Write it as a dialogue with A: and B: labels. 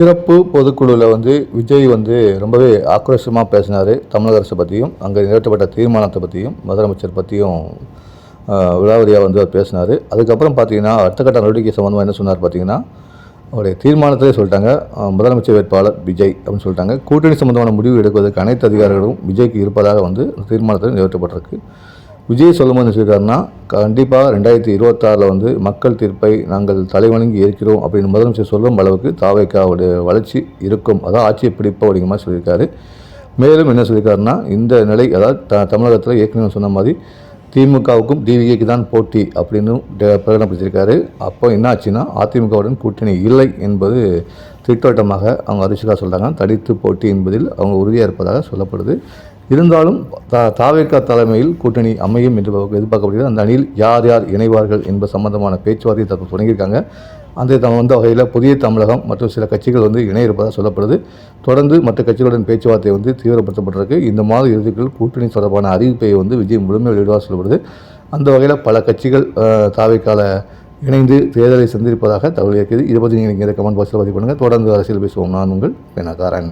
A: சிறப்பு பொதுக்குழுவில் வந்து விஜய் வந்து ரொம்பவே ஆக்ரோஷமாக பேசினார் தமிழக அரசு பற்றியும் அங்கே நிறுத்தப்பட்ட தீர்மானத்தை பற்றியும் முதலமைச்சர் பற்றியும் விழாவரியாக வந்து அவர் பேசினார். அதுக்கப்புறம் பார்த்தீங்கன்னா அடுத்த கட்ட நடவடிக்கை சம்மந்தமாக என்ன சொன்னார் பார்த்தீங்கன்னா அவருடைய தீர்மானத்திலே சொல்லிட்டாங்க முதலமைச்சர் வேட்பாளர் விஜய் அப்படின்னு சொல்லிட்டாங்க. கூட்டணி சம்பந்தமான முடிவு எடுப்பதற்கு அனைத்து அதிகாரிகளும் விஜய்க்கு இருப்பதாக வந்து அந்த தீர்மானத்தில் நிறைவேற்றப்பட்டிருக்கு விஜய் சொல்லும்போது என்ன சொல்லியிருக்காருன்னா கண்டிப்பாக ரெண்டாயிரத்தி இருபத்தாறில் வந்து மக்கள் தீர்ப்பை நாங்கள் தலைவணங்கி ஏற்கிறோம் அப்படின்னு முதலமைச்சர் சொல்லும் அளவுக்கு தாவைக்காவுடைய வளர்ச்சி இருக்கும். அதான் ஆட்சியை பிடிப்போம் அப்படிங்கிற மாதிரி சொல்லியிருக்காரு. மேலும் என்ன சொல்லியிருக்காருன்னா இந்த நிலை அதாவது த தமிழகத்தில் ஏற்கனவே சொன்ன மாதிரி திமுகவுக்கும் டிவிஏக்கு தான் போட்டி அப்படின்னு பிரகடனப்படுத்தியிருக்காரு அப்போ என்ன ஆச்சுன்னா அதிமுகவுடன் கூட்டணி இல்லை என்பது திட்டவட்டமாக அவங்க அறிவிச்சதாக சொல்கிறாங்க தடித்து போட்டி என்பதில் அவங்க உறுதியாக இருப்பதாக சொல்லப்படுது. இருந்தாலும் தா தாவேக்கா தலைமையில் கூட்டணி அமையும் என்று எதிர்பார்க்கப்படுகிறது. அந்த அணியில் யார் யார் இணைவார்கள் என்பது சம்பந்தமான பேச்சுவார்த்தை தற்போது தொடங்கியிருக்காங்க. அந்த தம் வந்த வகையில் புதிய தமிழகம் மற்றும் சில கட்சிகள் வந்து இணைய இருப்பதாக சொல்லப்படுது. தொடர்ந்து மற்ற கட்சிகளுடன் பேச்சுவார்த்தை வந்து தீவிரப்படுத்தப்பட்டிருக்கு. இந்த மாத இறுதிக்குள் கூட்டணி தொடர்பான அறிவிப்பை வந்து விஜய் முழுமை வெளியிடுவதாக சொல்லப்படுது. அந்த வகையில் பல கட்சிகள் தாவைக்கால இணைந்து தேர்தலை சந்திப்பதாக தகவல் இருக்குது இதை பற்றி நீங்கள் கமெண்ட் பாக்ஸில் பதிவு பண்ணுங்கள் தொடர்ந்து அரசியல் பேசுவோம். நான் உங்கள் பெனகாரன்